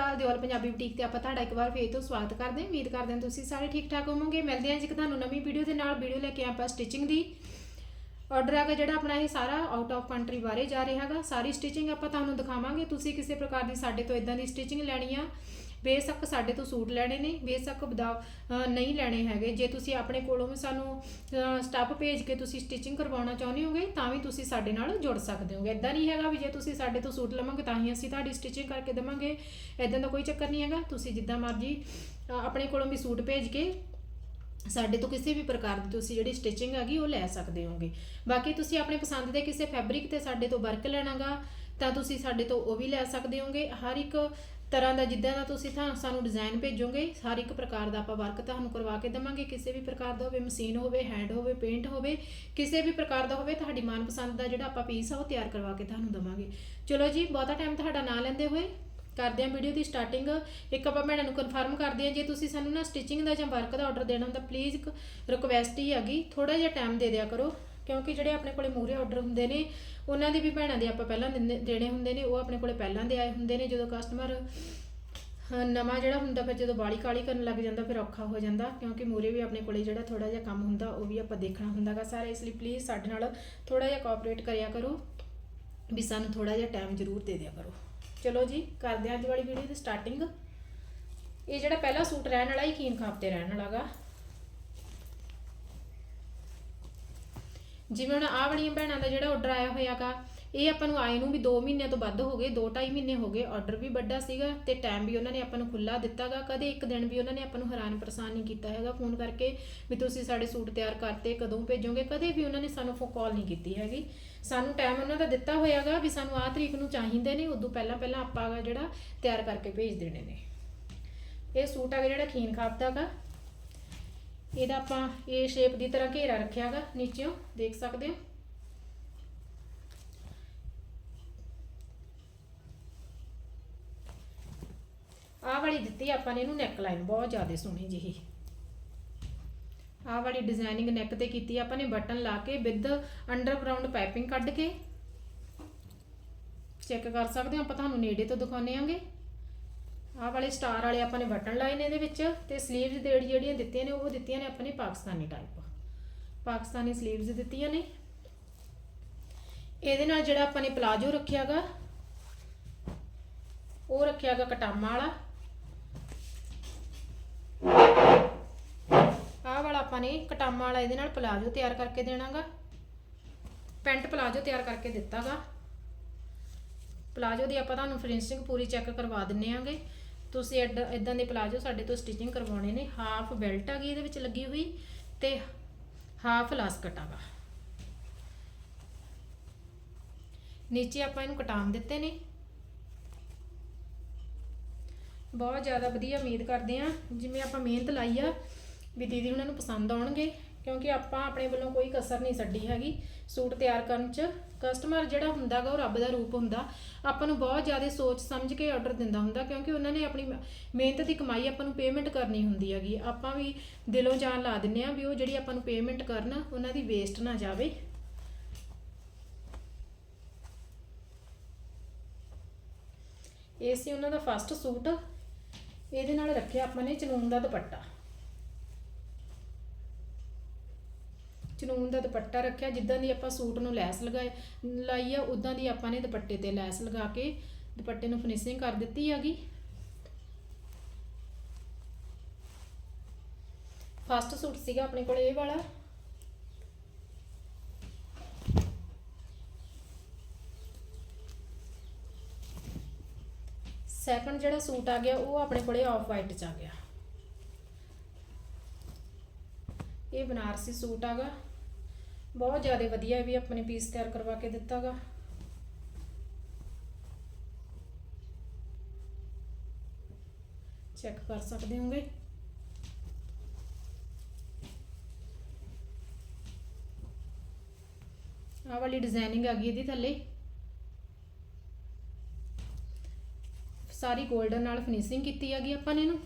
ਅਕਾਲ Deol Punjabi boutique ਤੇ ਆਪਾਂ ਤੁਹਾਡਾ ਇੱਕ ਵਾਰ ਫੇਰ ਤੋਂ ਸਵਾਗਤ ਕਰਦੇ ਹਾਂ। ਉਮੀਦ ਕਰਦੇ ਹਾਂ ਤੁਸੀਂ ਸਾਰੇ ਠੀਕ ਠਾਕ ਹੋਵੋਗੇ। ਮਿਲਦੇ ਹਾਂ ਜੀ ਇੱਕ ਤੁਹਾਨੂੰ ਨਵੀਂ ਵੀਡੀਓ ਦੇ ਨਾਲ। ਵੀਡੀਓ ਲੈ ਕੇ ਆਪਾਂ ਸਟਿਚਿੰਗ ਦੀ ਆਰਡਰ ਹੈਗਾ ਜਿਹੜਾ ਆਪਣਾ ਇਹ ਸਾਰਾ ਆਊਟ ਆਫ ਕੰਟਰੀ ਬਾਰੇ ਜਾ ਰਿਹਾ ਹੈਗਾ। ਸਾਰੀ ਸਟਿਚਿੰਗ ਆਪਾਂ ਤੁਹਾਨੂੰ ਦਿਖਾਵਾਂਗੇ। ਤੁਸੀਂ ਕਿਸੇ ਪ੍ਰਕਾਰ ਦੀ ਸਾਡੇ ਤੋਂ ਇਦਾਂ ਦੀ ਸਟਿਚਿੰਗ ਲੈਣੀ ਆ। ਬੇਸ਼ੱਕ ਸਾਡੇ ਤੋਂ ਸੂਟ ਲੈਣੇ ਨੇ, ਬੇਸ਼ੱਕ ਬਦਾ ਨਹੀਂ ਲੈਣੇ ਹੈਗੇ। ਜੇ ਤੁਸੀਂ ਆਪਣੇ ਕੋਲੋਂ ਵੀ ਸਾਨੂੰ ਸਟੱਪ ਭੇਜ ਕੇ ਤੁਸੀਂ ਸਟਿਚਿੰਗ ਕਰਵਾਉਣਾ ਚਾਹੁੰਦੇ ਹੋਗੇ, ਤਾਂ ਵੀ ਤੁਸੀਂ ਸਾਡੇ ਨਾਲ ਜੁੜ ਸਕਦੇ ਹੋਗੇ। ਇਦਾਂ ਨਹੀਂ ਹੈਗਾ ਵੀ ਜੇ ਤੁਸੀਂ ਸਾਡੇ ਤੋਂ ਸੂਟ ਲਵਾਂਗੇ, ਤਾਂ ਹੀ ਅਸੀਂ ਤੁਹਾਡੀ ਸਟਿਚਿੰਗ ਕਰਕੇ ਦੇਵਾਂਗੇ। ਇਦਾਂ ਦਾ ਕੋਈ ਚੱਕਰ ਨਹੀਂ ਹੈਗਾ। ਤੁਸੀਂ ਜਿੱਦਾਂ ਮਰਜ਼ੀ ਆਪਣੇ ਕੋਲੋਂ ਵੀ ਸੂਟ ਭੇਜ ਕੇ ਸਾਡੇ ਤੋਂ ਕਿਸੇ ਵੀ ਪ੍ਰਕਾਰ ਦੀ ਤੁਸੀਂ ਜਿਹੜੀ ਸਟਿਚਿੰਗ ਹੈਗੀ, ਉਹ ਲੈ ਸਕਦੇ ਹੋਗੇ। ਬਾਕੀ ਤੁਸੀਂ ਆਪਣੇ ਪਸੰਦ ਦੇ ਕਿਸੇ ਫੈਬਰਿਕ ਤੇ ਸਾਡੇ ਤੋਂ ਵਰਕ ਲੈਣਾਗਾ, ਤਾਂ ਤੁਸੀਂ ਸਾਡੇ ਤੋਂ ਉਹ ਵੀ ਲੈ ਸਕਦੇ ਹੋਗੇ। ਹਰ ਇੱਕ ਤਰ੍ਹਾਂ ਦਾ ਜਿੱਦਾਂ ਦਾ ਤੁਸੀਂ ਤਾਂ ਸਾਨੂੰ ਡਿਜ਼ਾਈਨ ਭੇਜੋਗੇ, ਹਰ ਇੱਕ ਪ੍ਰਕਾਰ ਦਾ ਆਪਾਂ ਵਰਕ ਤੁਹਾਨੂੰ ਕਰਵਾ ਕੇ ਦੇਵਾਂਗੇ। ਕਿਸੇ ਵੀ ਪ੍ਰਕਾਰ ਦਾ ਹੋਵੇ ਮਸ਼ੀਨ ਹੋਵੇ ਹੈਂਡ ਹੋਵੇ ਪੇਂਟ ਹੋਵੇ, ਕਿਸੇ ਵੀ ਪ੍ਰਕਾਰ ਦਾ ਹੋਵੇ, ਤੁਹਾਡੀ ਮਨਪਸੰਦ ਦਾ ਜਿਹੜਾ ਆਪਾਂ ਪੀਸ ਆ ਉਹ ਤਿਆਰ ਕਰਵਾ ਕੇ ਤੁਹਾਨੂੰ ਦੇਵਾਂਗੇ। ਚਲੋ ਜੀ, ਬਹੁਤਾ ਟਾਈਮ ਤੁਹਾਡਾ ਨਾ ਲੈਂਦੇ ਹੋਏ, ਕਰਦੇ ਹਾਂ ਵੀਡੀਓ ਦੀ ਸਟਾਰਟਿੰਗ ਇੱਕ ਆਪਾਂ ਭੈਣਾਂ ਨੂੰ ਕਨਫਰਮ ਕਰਦੇ ਹਾਂ, ਜੇ ਤੁਸੀਂ ਸਾਨੂੰ ਨਾ ਸਟਿਚਿੰਗ ਦਾ ਜਾਂ ਵਰਕ ਦਾ ਆਰਡਰ ਦੇਣਾ ਹੁੰਦਾ ਪਲੀਜ਼ ਇੱਕ ਰਿਕੁਐਸਟ ਹੀ ਹੈਗੀ ਥੋੜਾ ਜਿਹਾ ਟਾਈਮ ਦੇ ਦਿਆ ਕਰੋ। ਕਿਉਂਕਿ ਜਿਹੜੇ ਆਪਣੇ ਕੋਲੇ ਮੂਰੇ ਆਰਡਰ ਹੁੰਦੇ ਨੇ, ਉਹਨਾਂ ਦੀ ਵੀ ਭੈਣਾਂ ਦੇ ਆਪਾਂ ਪਹਿਲਾਂ ਦਿੰਦੇ- ਦੇਣੇ ਹੁੰਦੇ ਨੇ, ਉਹ ਆਪਣੇ ਕੋਲੇ ਪਹਿਲਾਂ ਦੇ ਆਏ ਹੁੰਦੇ ਨੇ, ਜਦੋਂ ਕਸਟਮਰ ਨਵਾਂ ਜਿਹੜਾ ਹੁੰਦਾ ਫਿਰ ਜਦੋਂ ਬਾਲੀ ਕਾਲੀ ਕਰਨ ਲੱਗ ਜਾਂਦਾ, ਫਿਰ ਔਖਾ ਹੋ ਜਾਂਦਾ, ਕਿਉਂਕਿ ਮੂਰੇ ਵੀ ਆਪਣੇ ਕੋਲੇ ਜਿਹੜਾ ਥੋੜਾ ਜਿਹਾ ਕੰਮ ਹੁੰਦਾ, ਉਹ ਵੀ ਆਪਾਂ ਦੇਖਣਾ ਹੁੰਦਾਗਾ ਸਾਰਾ, ਇਸ ਲਈ ਪਲੀਜ਼ ਸਾਡੇ ਨਾਲ ਥੋੜਾ ਜਿਹਾ ਕੋਆਪਰੇਟ ਕਰਿਆ ਕਰੋ, ਵੀ ਸਾਨੂੰ ਥੋੜਾ ਜਿਹਾ ਟਾਈਮ ਜ਼ਰੂਰ ਦੇ ਦਿਆ ਕਰੋ। ਚਲੋ ਜੀ, ਕਰਦੇ ਹਾਂ ਅੱਜ ਵਾਲੀ ਵੀਡੀਓ ਦੀ ਸਟਾਰਟਿੰਗ ਇਹ ਜਿਹੜਾ ਪਹਿਲਾ ਸੂਟ ਰਹਿਣ ਵਾਲਾ ਹੀ ਖੀਨ ਖਾਪ ਤੇ ਰਹਿਣ ਵਾਲਾਗਾ ਜਿਵੇਂ ਹੁਣ ਆਹ ਵਾਲੀਆਂ ਭੈਣਾਂ ਦਾ ਜਿਹੜਾ ਆਰਡਰ ਆਇਆ ਹੋਇਆਗਾ, ਇਹ ਆਪਾਂ ਨੂੰ ਆਏ ਨੂੰ ਵੀ 2 ਮਹੀਨਿਆਂ ਤੋਂ ਵੱਧ ਹੋ ਗਏ 2.5 ਮਹੀਨੇ ਹੋ ਗਏ ਆਰਡਰ ਵੀ ਵੱਡਾ ਸੀਗਾ ਤੇ ਟਾਈਮ ਵੀ ਉਹਨਾਂ ਨੇ ਆਪਾਂ ਨੂੰ ਖੁੱਲਾ ਦਿੱਤਾਗਾ, ਕਦੇ ਇੱਕ ਦਿਨ ਵੀ ਉਹਨਾਂ ਨੇ ਆਪਾਂ ਨੂੰ ਹੈਰਾਨ ਪਰੇਸ਼ਾਨ ਨਹੀਂ ਕੀਤਾ ਹੈਗਾ ਫੋਨ ਕਰਕੇ ਵੀ ਤੁਸੀਂ ਸਾਡੇ ਸੂਟ ਤਿਆਰ ਕਰਤੇ, ਕਦੋਂ ਭੇਜੋਗੇ, ਕਦੇ ਵੀ ਉਹਨਾਂ ਨੇ ਸਾਨੂੰ ਫੋਨ ਕਾਲ ਨਹੀਂ ਕੀਤੀ ਹੈਗੀ। ਸਾਨੂੰ ਟਾਈਮ ਉਹਨਾਂ ਦਾ ਦਿੱਤਾ ਹੋਇਆਗਾ ਵੀ ਸਾਨੂੰ ਆਹ ਤਰੀਕ ਨੂੰ ਚਾਹੀਦੇ ਨੇ, ਉਦੋਂ ਪਹਿਲਾਂ ਪਹਿਲਾਂ ਆਪਾਂ ਜਿਹੜਾ ਤਿਆਰ ਕਰਕੇ ਭੇਜ ਦੇਣੇ ਨੇ। ਇਹ ਸੂਟ ਹੈਗਾ ਜਿਹੜਾ ਖੀਨ ਖਾਪ ਗਾ ਇਹਦਾ ਆਪਾਂ ਇਹ ਸ਼ੇਪ ਦੀ ਤਰ੍ਹਾਂ ਘੇਰਾ ਰੱਖਿਆਗਾ ਨੀਚੇੋਂ ਦੇਖ ਸਕਦੇ ਹੋ। ਆਹ ਵਾਲੀ ਦਿੱਤੀ ਆਪਾਂ ਨੇ ਇਹਨੂੰ ਨੈਕ ਲਾਈਨ ਬਹੁਤ ਜ਼ਿਆਦਾ ਸੋਹਣੀ ਜਿਹੀ। ਆਹ ਵਾਲੀ ਡਿਜ਼ਾਈਨਿੰਗ ਨੈਕ ਤੇ ਕੀਤੀ ਆਪਾਂ ਨੇ ਬਟਨ ਲਾ ਕੇ ਵਿਦ ਅੰਡਰਗਰਾਉਂਡ ਪਾਈਪਿੰਗ ਕੱਢ ਕੇ। ਚੈੱਕ ਕਰ ਸਕਦੇ ਹੋ, ਆਪਾਂ ਤੁਹਾਨੂੰ ਨੇੜੇ ਤੋਂ ਦਿਖਾਉਨੇ ਆਂਗੇ। ਆਹ ਵਾਲੇ ਸਟਾਰ ਵਾਲੇ ਆਪਾਂ ਨੇ ਬਟਨ ਲਾਏ ਨੇ ਇਹਦੇ ਵਿੱਚ ਤੇ ਸਲੀਵਸ ਦੇ ਜਿਹੜੀਆਂ ਦਿੱਤੀਆਂ ਨੇ, ਉਹ ਦਿੱਤੀਆਂ ਨੇ ਆਪਾਂ ਨੇ ਪਾਕਿਸਤਾਨੀ ਟਾਈਪ ਪਾਕਿਸਤਾਨੀ ਸਲੀਵਸ ਦਿੱਤੀਆਂ ਨੇ। ਇਹਦੇ ਨਾਲ ਜਿਹੜਾ ਆਪਾਂ ਨੇ ਪਲਾਜੋ ਰੱਖਿਆਗਾ, ਉਹ ਰੱਖਿਆਗਾ ਕਟਾਮਾ ਵਾਲਾ। ਆਹ ਵਾਲਾ ਆਪਾਂ ਨੇ ਕਟਾਮਾ ਵਾਲਾ ਇਹਦੇ ਨਾਲ ਪਲਾਜੋ ਤਿਆਰ ਕਰਕੇ ਦੇਣਾਗਾ। ਪੈਂਟ ਪਲਾਜੋ ਤਿਆਰ ਕਰਕੇ ਦਿੱਤਾਗਾ। ਪਲਾਜੋ ਦੀ ਆਪਾਂ ਤੁਹਾਨੂੰ ਫਿਨਿਸ਼ਿੰਗ ਪੂਰੀ ਚੈੱਕ ਕਰਵਾ ਦਿੰਨੇ ਆਂਗੇ। ਤੁਸੀਂ ਇਦਾਂ ਦੇ ਪਲਾਜੋ ਸਾਡੇ ਤੋਂ ਸਟਿਚਿੰਗ ਕਰਵਾਉਣੇ ਨੇ। ਹਾਫ ਬੈਲਟ ਆ ਗਈ, ਇਹਦੇ ਵਿੱਚ ਲੱਗੀ ਹੋਈ ਤੇ ਹਾਫ ਲਾਸਕਟ ਹੈਗਾ ਨੀਚੇ ਆਪਾਂ ਇਹਨੂੰ ਕਟਾਮ ਦਿੱਤੇ ਨੇ। ਬਹੁਤ ਜ਼ਿਆਦਾ ਵਧੀਆ ਉਮੀਦ ਕਰਦੇ ਆ ਜਿਵੇਂ ਆਪਾਂ ਮਿਹਨਤ ਲਾਈ ਆ, ਵੀ ਦੀਦੀ ਉਹਨਾਂ ਨੂੰ ਪਸੰਦ ਆਉਣਗੇ। ਕਿਉਂਕਿ ਆਪਾਂ ਆਪਣੇ ਵੱਲੋਂ ਕੋਈ ਕਸਰ ਨਹੀਂ ਛੱਡੀ ਹੈਗੀ। ਸੂਟ ਤਿਆਰ ਕਰਨ 'ਚ ਕਸਟਮਰ ਜਿਹੜਾ ਹੁੰਦਾਗਾ ਉਹ ਰੱਬ ਦਾ ਰੂਪ ਹੁੰਦਾ। ਆਪਾਂ ਨੂੰ ਬਹੁਤ ਜ਼ਿਆਦਾ ਸੋਚ ਸਮਝ ਕੇ ਆਰਡਰ ਦਿੰਦਾ ਹੁੰਦਾ, ਕਿਉਂਕਿ ਉਹਨਾਂ ਨੇ ਆਪਣੀ ਮਿਹਨਤ ਦੀ ਕਮਾਈ ਆਪਾਂ ਨੂੰ ਪੇਮੈਂਟ ਕਰਨੀ ਹੁੰਦੀ ਹੈਗੀ। ਆਪਾਂ ਵੀ ਦਿਲੋਂ ਜਾਨ ਲਾ ਦਿੰਨੇ ਆ ਵੀ ਉਹ ਜਿਹੜੀ ਆਪਾਂ ਨੂੰ ਪੇਮੈਂਟ ਕਰਨ, ਉਹਨਾਂ ਦੀ ਵੇਸਟ ਨਾ ਜਾਵੇ। ਇਹ ਸੀ ਉਹਨਾਂ ਦਾ ਫਸਟ ਸੂਟ। ਇਹਦੇ ਨਾਲ ਰੱਖਿਆ ਆਪਾਂ ਨੇ ਚਨੂਨ ਦਾ ਦੁਪੱਟਾ। ਚਨੂਨ ਦਾ ਦੁਪੱਟਾ ਰੱਖਿਆ, ਜਿੱਦਾਂ ਦੀ ਆਪਾਂ ਸੂਟ ਨੂੰ ਲੈਸ ਲਗਾਏ, ਲਾਈ ਆ ਉਦਾਂ ਦੀ ਆਪਾਂ ਨੇ ਦੁਪੱਟੇ ਤੇ ਲੈਸ ਲਗਾ ਕੇ ਦੁਪੱਟੇ ਨੂੰ ਫਿਨਿਸ਼ਿੰਗ ਕਰ ਦਿੱਤੀ ਹੈਗੀ। ਫਸਟ ਸੂਟ ਸੀਗਾ ਆਪਣੇ ਕੋਲ, ਇਹ ਵਾਲਾ। ਸੈਕੰਡ ਜਿਹੜਾ ਸੂਟ ਆ ਗਿਆ, ਉਹ ਆਪਣੇ ਕੋਲੇ ਆਫ ਵਾਈਟ ਚ ਆ ਗਿਆ। ਇਹ ਬਨਾਰਸੀ ਸੂਟ ਆਗਾ ਬਹੁਤ ਜ਼ਿਆਦਾ ਵਧੀਆ ਵੀ ਆਪਣੇ ਪੀਸ ਤਿਆਰ ਕਰਵਾ ਕੇ ਦਿੱਤਾਗਾ। ਚੈੱਕ ਕਰ ਸਕਦੇ ਹੋਗੇ? ਆਹ ਵਾਲੀ ਡਿਜ਼ਾਈਨਿੰਗ ਆ ਗਈ ਇਹਦੀ ਥੱਲੇ। ਸਾਰੀ 골ਡਨ ਨਾਲ ਫਿਨਿਸ਼ਿੰਗ ਕੀਤੀ ਹੈਗੀ ਆਪਾਂ ਨੇ ਇਹਨੂੰ।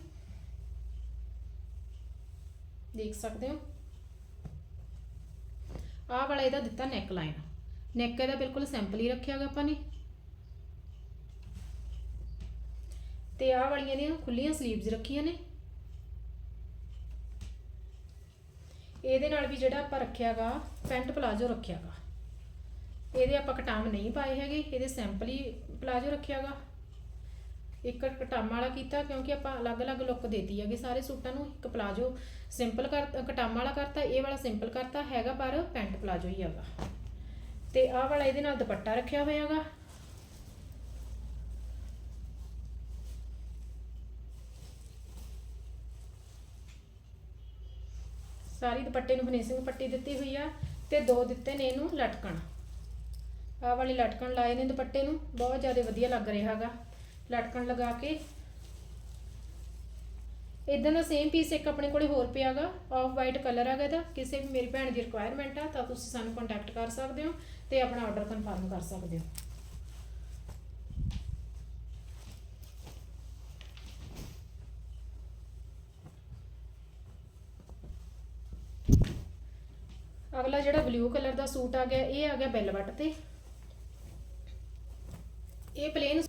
ਦੇਖ ਸਕਦੇ ਹੋ? ਆਹ ਵਾਲਾ ਇਹਦਾ ਦਿੱਤਾ ਨੈਕ ਲਾਈਨ ਨੈਕ ਇਹਦਾ ਬਿਲਕੁਲ ਸਿੰਪਲ ਹੀ ਰੱਖਿਆ ਰੱਖਿਆਗਾ ਆਪਾਂ ਨੇ। ਤੇ ਆਹ ਵਾਲੀਆਂ ਦੀਆਂ ਖੁੱਲੀਆਂ ਸਲੀਵਸ ਰੱਖੀਆਂ ਨੇ। ਇਹਦੇ ਨਾਲ ਵੀ ਜਿਹੜਾ ਆਪਾਂ ਰੱਖਿਆਗਾ ਪੈਂਟ ਪਲਾਜੋ ਰੱਖਿਆਗਾ ਇਹਦੇ ਆਪਾਂ ਕਟਾਮ ਨਹੀਂ ਪਾਏ ਹੈਗੇ, ਇਹਦੇ ਸਿੰਪਲ ਹੀ ਪਲਾਜੋ ਰੱਖਿਆਗਾ ਇੱਕ ਕਟਾਮ ਵਾਲਾ ਕੀਤਾ ਕਿਉਂਕਿ ਆਪਾਂ ਅਲੱਗ-ਅਲੱਗ ਲੁੱਕ ਦੇਤੀ ਹੈਗੇ। ਸਾਰੇ ਸੂਟਾਂ ਨੂੰ ਇੱਕ ਪਲਾਜੋ ਸਿੰਪਲ ਕਰ, ਕਟਾਮ ਵਾਲਾ ਕਰਤਾ, ਇਹ ਵਾਲਾ ਸਿੰਪਲ ਕਰਤਾ, ਹੈਗਾ ਪਰ ਪੈਂਟ ਪਲਾਜੋ ਹੀ ਹੈਗਾ। ਤੇ ਆਹ ਵਾਲਾ ਇਹਦੇ ਨਾਲ ਦੁਪੱਟਾ ਰੱਖਿਆ ਹੋਇਆ ਹੈਗਾ। ਸਾਰੀ ਦੁਪੱਟੇ ਨੂੰ ਫਿਨਿਸ਼ਿੰਗ ਪੱਟੀ ਦਿੱਤੀ ਹੋਈ ਆ ਤੇ ਦੋ ਦਿੱਤੇ ਨੇ ਇਹਨੂੰ ਲਟਕਣ। ਆਹ ਵਾਲੀ ਲਟਕਣ ਲਾਏ ਨੇ ਦੁਪੱਟੇ ਨੂੰ, ਬਹੁਤ ਜ਼ਿਆਦਾ ਵਧੀਆ ਲੱਗ ਰਿਹਾ ਹੈਗਾ। ਲਟਕਣ ਲਗਾ ਕੇ। ਇਦਾਂ ਦਾ ਸੇਮ ਪੀਸ ਇੱਕ ਆਪਣੇ ਕੋਲੇ ਹੋਰ ਪਿਆਗਾ ਆਫ ਵਾਈਟ ਕਲਰ ਹੈਗਾ ਇਹਦਾ। ਕਿਸੇ ਵੀ ਮੇਰੀ ਭੈਣ ਦੀ ਰਿਕੁਆਇਰਮੈਂਟ ਆ, ਤਾਂ ਤੁਸੀਂ ਸਾਨੂੰ ਕੰਟੈਕਟ ਕਰ ਸਕਦੇ ਹੋ ਤੇ ਆਪਣਾ ਆਰਡਰ ਕਨਫਰਮ ਕਰ ਸਕਦੇ ਹੋ। ਅਗਲਾ ਜਿਹੜਾ ਬਲੂ ਕਲਰ ਦਾ ਸੂਟ ਆ ਗਿਆ, ਇਹ ਆ ਗਿਆ ਬੈਲ ਬੈਲਵਟ ਤੇ। ਇਹ ਪਲੇਨ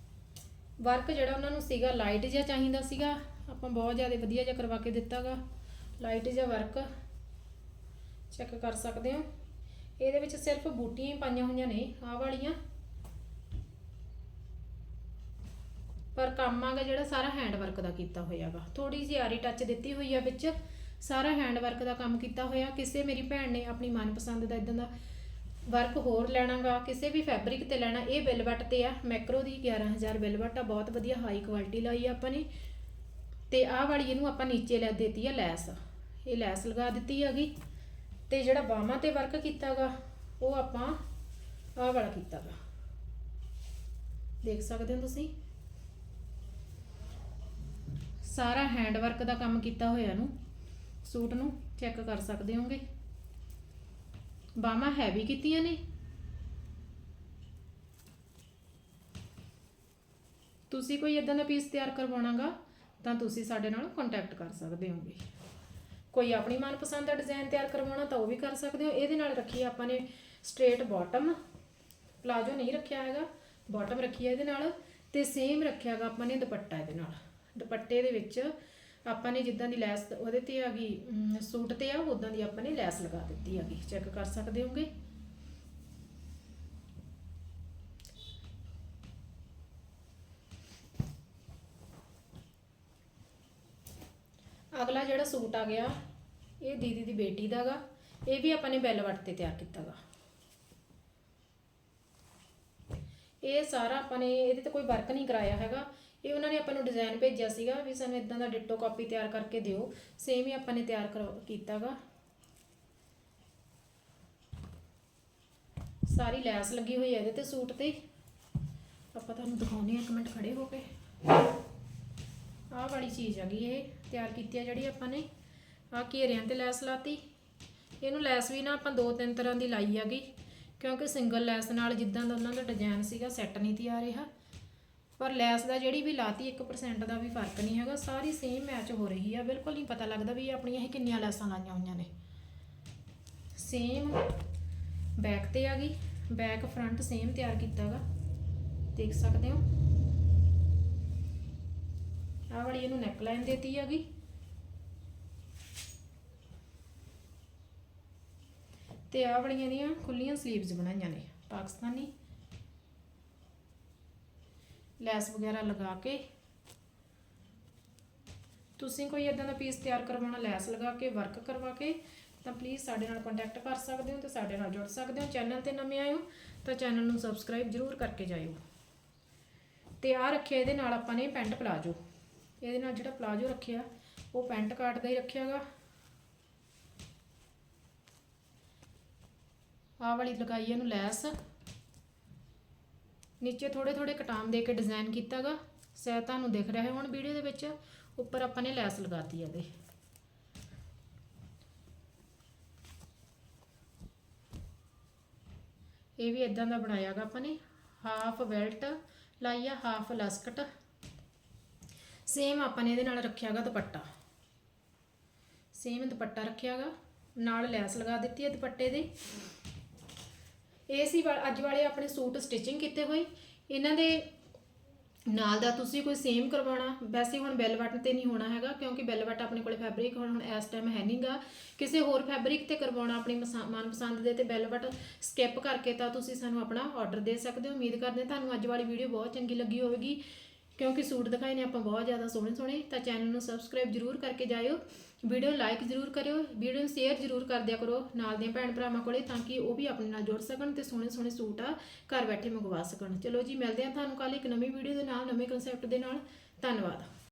ਵਰਕ ਜਿਹੜਾ ਉਹਨਾਂ ਨੂੰ ਸੀਗਾ ਲਾਈਟ ਜਿਹਾ ਚਾਹੀਦਾ ਸੀਗਾ, ਆਪਾਂ ਬਹੁਤ ਜ਼ਿਆਦਾ ਵਧੀਆ ਜਿਹਾ ਕਰਵਾ ਕੇ ਦਿੱਤਾਗਾ ਲਾਈਟ ਜਿਹਾ ਵਰਕ ਚੈੱਕ ਕਰ ਸਕਦੇ ਹੋ। ਇਹਦੇ ਵਿੱਚ ਸਿਰਫ ਬੂਟੀਆਂ ਹੀ ਪਾਈਆਂ ਹੋਈਆਂ ਨੇ, ਆਹ ਵਾਲੀਆਂ। ਪਰ ਕੰਮ ਆਗਾ ਜਿਹੜਾ ਸਾਰਾ ਹੈਂਡ ਵਰਕ ਦਾ ਕੀਤਾ ਹੋਇਆਗਾ। ਥੋੜੀ ਜਿਹੀ ਆਰੀ ਟੱਚ ਦਿੱਤੀ ਹੋਈ ਆ ਵਿੱਚ, ਸਾਰਾ ਹੈਂਡ ਵਰਕ ਦਾ ਕੰਮ ਕੀਤਾ ਹੋਇਆ। ਕਿਸੇ ਮੇਰੀ ਭੈਣ ਨੇ ਆਪਣੀ ਮਨਪਸੰਦ ਦਾ ਇਦਾਂ ਦਾ ਵਰਕ ਹੋਰ ਲੈਣਾਗਾ, ਕਿਸੇ ਵੀ ਫੈਬਰਿਕ ਤੇ ਲੈਣਾ, ਇਹ ਬਿਲਵਟ ਤੇ ਆ। ਮੈਕਰੋ ਦੀ 11000 ਬਿਲਵਟ ਆ, ਬਹੁਤ ਵਧੀਆ ਹਾਈ ਕੁਆਲਿਟੀ ਲਾਈ ਆ ਆਪਾਂ ਨੇ। ਤੇ ਆਹ ਵਾਲੀ ਇਹਨੂੰ ਆਪਾਂ ਨੀਚੇ ਲੈ ਦਿੱਤੀ ਆ ਲੈਸ। ਇਹ ਲੈਸ ਲਗਾ ਦਿੱਤੀ ਹੈਗੀ। ਤੇ ਜਿਹੜਾ ਬਾਹਾਂ ਤੇ ਵਰਕ ਕੀਤਾਗਾ, ਉਹ ਆਪਾਂ ਆਹ ਵਾਲਾ ਕੀਤਾਗਾ। ਦੇਖ ਸਕਦੇ ਹੋ ਤੁਸੀਂ? ਸਾਰਾ ਹੈਂਡ ਵਰਕ ਦਾ ਕੰਮ ਕੀਤਾ ਹੋਇਆ ਨੂੰ ਸੂਟ ਨੂੰ ਚੈੱਕ ਕਰ ਸਕਦੇ ਹੋਗੇ। ਬਾਹਾਂ ਹੈਵੀ ਕੀਤੀਆਂ ਨੇ। ਤੁਸੀਂ ਕੋਈ ਇਦਾਂ ਦਾ ਪੀਸ ਤਿਆਰ ਕਰਵਾਉਣਾਗਾ, ਤਾਂ ਤੁਸੀਂ ਸਾਡੇ ਨਾਲ ਕੰਟੈਕਟ ਕਰ ਸਕਦੇ ਹੋਗੇ। ਕੋਈ ਆਪਣੀ ਮਨਪਸੰਦ ਦਾ ਡਿਜ਼ਾਈਨ ਤਿਆਰ ਕਰਵਾਉਣਾ ਤਾਂ ਉਹ ਵੀ ਕਰ ਸਕਦੇ ਹੋ। ਇਹਦੇ ਨਾਲ ਰੱਖੀ ਆਪਾਂ ਨੇ ਸਟ੍ਰੇਟ ਬਾਟਮ ਪਲਾਜੋ ਨਹੀਂ ਰੱਖਿਆ ਹੈਗਾ ਬਾਟਮ ਰੱਖੀ ਹੈ ਇਹਦੇ ਨਾਲ। ਤੇ ਸੇਮ ਰੱਖਿਆ ਹੈਗਾ ਆਪਾਂ ਨੇ ਦੁਪੱਟਾ ਇਹਦੇ ਨਾਲ। ਦੁਪੱਟੇ ਦੇ ਵਿੱਚ ਆਪਾਂ ਨੇ ਜਿੱਦਾਂ ਦੀ ਲੈਸ, ਉਹਦੇ ਤੇ ਆ ਗਈ ਸੂਟ ਤੇ ਆ ਉਦਾਂ ਦੀ ਆਪਾਂ ਨੇ ਲੈਸ ਲਗਾ ਦਿੱਤੀ ਹੈਗੀ। ਚੈੱਕ ਕਰ ਸਕਦੇ ਹੋਗੇ? ਅਗਲਾ ਜਿਹੜਾ ਸੂਟ ਆ ਗਿਆ, ਇਹ ਦੀਦੀ ਦੀ ਬੇਟੀ ਦਾਗਾ ਇਹ ਵੀ ਆਪਾਂ ਨੇ ਬੈਲ ਵੱਟ ਤੇ ਤਿਆਰ ਕੀਤਾਗਾ ਇਹ ਸਾਰਾ ਆਪਾਂ ਨੇ, ਇਹਦੇ ਤੇ ਕੋਈ ਵਰਕ ਨਹੀਂ ਕਰਾਇਆ ਹੈਗਾ। ਇਹ ਉਹਨਾਂ ਨੇ ਆਪਾਂ ਨੂੰ ਡਿਜ਼ਾਈਨ ਭੇਜਿਆ ਸੀਗਾ ਵੀ ਸਾਨੂੰ ਇਦਾਂ ਦਾ ਡਿਟੋ ਕਾਪੀ ਤਿਆਰ ਕਰਕੇ ਦਿਓ। ਸੇਮ ਹੀ ਆਪਾਂ ਨੇ ਤਿਆਰ ਕਰਵਾ- ਕੀਤਾਗਾ। ਸਾਰੀ ਲੈਸ ਲੱਗੀ ਹੋਈ ਹੈ ਇਹਦੇ ਤੇ ਸੂਟ ਤੇ। ਆਪਾਂ ਤੁਹਾਨੂੰ ਦਿਖਾਉਂਦੇ ਹਾਂ, ਇੱਕ ਮਿੰਟ ਖੜੇ ਹੋ ਕੇ। ਆਹ ਵਾਲੀ ਚੀਜ਼ ਹੈਗੀ ਇਹ, ਤਿਆਰ ਕੀਤੀ ਆ ਜਿਹੜੀ ਆਪਾਂ ਨੇ। ਆਹ ਘੇਰਿਆਂ ਤੇ ਲੈਸ ਲਾਤੀ। ਇਹਨੂੰ ਲੈਸ ਵੀ ਨਾ ਆਪਾਂ ਦੋ ਤਿੰਨ ਤਰ੍ਹਾਂ ਦੀ ਲਾਈ ਹੈਗੀ। ਕਿਉਂਕਿ ਸਿੰਗਲ ਲੈਸ ਨਾਲ ਜਿੱਦਾਂ ਦਾ ਉਹਨਾਂ ਦਾ ਡਿਜ਼ਾਈਨ ਸੀਗਾ ਸੈੱਟ ਨਹੀਂ ਤੀ ਆ ਰਿਹਾ। ਪਰ ਲੈਸ ਦਾ ਜਿਹੜੀ ਵੀ ਲਾਤੀ 1% ਦਾ ਵੀ ਫ਼ਰਕ ਨਹੀਂ ਹੈਗਾ। ਸਾਰੀ ਸੇਮ ਮੈਚ ਹੋ ਰਹੀ ਆ। ਬਿਲਕੁਲ ਨਹੀਂ ਪਤਾ ਲੱਗਦਾ ਵੀ ਇਹ ਆਪਣੀਆਂ ਇਹ ਕਿੰਨੀਆਂ ਲੈਸਾਂ ਲਾਈਆਂ ਹੋਈਆਂ ਨੇ। ਸੇਮ ਬੈਕ ਤੇ ਆ ਗਈ। ਬੈਕ ਫਰੰਟ ਸੇਮ ਤਿਆਰ ਕੀਤਾਗਾ। ਦੇਖ ਸਕਦੇ ਹੋ। ਆਹ ਵਾਲੀ ਇਹਨੂੰ ਨੈਕ ਲਾਈਨ ਦੇਤੀ ਹੈਗੀ। ਤੇ ਆਹ ਵਾਲੀਆਂ ਦੀਆਂ ਖੁੱਲੀਆਂ ਸਲੀਵਸ ਬਣਾਈਆਂ ਨੇ, ਪਾਕਿਸਤਾਨੀ। ਲੈਸ ਵਗੈਰਾ ਲਗਾ ਕੇ। ਤੁਸੀਂ ਕੋਈ ਇਦਾਂ ਦਾ ਪੀਸ ਤਿਆਰ ਕਰਵਾਉਣਾ, ਲੈਸ ਲਗਾ ਕੇ ਵਰਕ ਕਰਵਾ ਕੇ, ਤਾਂ ਪਲੀਜ਼ ਸਾਡੇ ਨਾਲ ਕੰਟੈਕਟ ਕਰ ਸਕਦੇ ਹੋ ਤੇ ਸਾਡੇ ਨਾਲ ਜੁੜ ਸਕਦੇ ਹੋ। ਚੈਨਲ ਤੇ ਨਵੇਂ ਆਏ ਹੋ, ਤਾਂ ਚੈਨਲ ਨੂੰ ਸਬਸਕ੍ਰਾਈਬ ਜ਼ਰੂਰ ਕਰਕੇ ਜਾਇਓ। ਤੇ ਆ ਰੱਖਿਆ ਇਹਦੇ ਨਾਲ ਆਪਾਂ ਨੇ ਪੈਂਟ ਪਲਾਜੋ। ਇਹਦੇ ਨਾਲ ਜਿਹੜਾ ਪਲਾਜੋ ਰੱਖਿਆ, ਉਹ ਪੈਂਟ ਕਾਟ ਦਾ ਹੀ ਰੱਖਿਆਗਾ ਆਹ ਵਾਲੀ ਲਗਾਈ ਇਹਨੂੰ ਲੈਸ। ਨੀਚੇ ਥੋੜੇ ਥੋੜੇ ਕਟਾਮ ਦੇ ਕੇ ਡਿਜ਼ਾਈਨ ਕੀਤਾਗਾ। ਸ਼ਾਇਦ ਤੁਹਾਨੂੰ ਦਿਖ ਰਿਹਾ ਹੈ ਹੁਣ ਵੀਡੀਓ ਦੇ ਵਿੱਚ। ਉੱਪਰ ਆਪਾਂ ਨੇ ਲੈਸ ਲਗਾਤੀ ਇਹਦੇ। ਇਹ ਵੀ ਇਦਾਂ ਦਾ ਬਣਾਇਆਗਾ ਆਪਾਂ ਨੇ। ਹਾਫ ਬੈਲਟ ਲਾਈ ਆ, ਹਾਫ ਲਸਕਟ। ਸੇਮ ਆਪਾਂ ਨੇ ਇਹਦੇ ਨਾਲ ਰੱਖਿਆਗਾ ਦੁਪੱਟਾ। ਸੇਮ ਦੁਪੱਟਾ ਰੱਖਿਆਗਾ। ਨਾਲ ਲੈਸ ਲਗਾ ਦਿੱਤੀ ਹੈ ਦੁਪੱਟੇ ਦੇ। ਇਹ ਸੀ ਵਾ- ਅੱਜ ਵਾਲੇ ਆਪਣੇ ਸੂਟ ਸਟਿਚਿੰਗ ਕੀਤੇ ਹੋਏ। ਇਹਨਾਂ ਦੇ ਨਾਲ ਦਾ ਤੁਸੀਂ ਕੋਈ ਸੇਮ ਕਰਵਾਉਣਾ, ਵੈਸੇ ਹੁਣ ਬੈਲ ਬਟਨ ਤੇ ਨਹੀਂ ਹੋਣਾ ਹੈਗਾ, ਕਿਉਂਕਿ ਬੈਲ ਬਟਨ ਆਪਣੇ ਕੋਲੇ ਫੈਬਰਿਕ ਹੁਣ ਹੁਣ ਇਸ ਟਾਈਮ ਹੈ ਨਹੀਂਗਾ ਕਿਸੇ ਹੋਰ ਫੈਬਰਿਕ ਤੇ ਕਰਵਾਉਣਾ ਆਪਣੀ ਮਸਾ- ਮਨਪਸੰਦ ਦੇ ਤੇ ਬੈਲ ਬਟਨ ਸਕਿਪ ਕਰਕੇ ਤਾਂ ਤੁਸੀਂ ਸਾਨੂੰ ਆਪਣਾ ਆਰਡਰ ਦੇ ਸਕਦੇ ਹੋ। ਉਮੀਦ ਕਰਦੇ ਹਾਂ ਤੁਹਾਨੂੰ ਅੱਜ ਵਾਲੀ ਵੀਡੀਓ ਬਹੁਤ ਚੰਗੀ ਲੱਗੀ ਹੋਵੇਗੀ। ਕਿਉਂਕਿ ਸੂਟ ਦਿਖਾਏ ਨੇ ਆਪਾਂ ਬਹੁਤ ਜ਼ਿਆਦਾ ਸੋਹਣੇ ਸੋਹਣੇ, ਤਾਂ ਚੈਨਲ ਨੂੰ ਸਬਸਕ੍ਰਾਈਬ ਜਰੂਰ ਕਰਕੇ ਜਾਇਓ। ਵੀਡੀਓ ਲਾਈਕ ਜਰੂਰ ਕਰਿਓ ਵੀਡੀਓ ਨੂੰ ਸ਼ੇਅਰ ਜਰੂਰ ਕਰ ਦਿਆ ਕਰੋ ਨਾਲ ਦੇ ਭੈਣ ਭਰਾਵਾਂ ਕੋਲੇ, ਤਾਂ ਕਿ ਉਹ ਵੀ ਆਪਣੇ ਨਾਲ ਜੁੜ ਸਕਣ ਤੇ ਸੋਹਣੇ ਸੋਹਣੇ ਸੂਟ ਆ ਘਰ ਬੈਠੇ ਮੰਗਵਾ ਸਕਣ। ਚਲੋ ਜੀ, ਮਿਲਦੇ ਹਾਂ ਤੁਹਾਨੂੰ ਕੱਲ ਇੱਕ ਨਵੀਂ ਵੀਡੀਓ ਦੇ ਨਾਲ, ਨਵੇਂ ਕਨਸੈਪਟ ਦੇ ਨਾਲ। ਧੰਨਵਾਦ।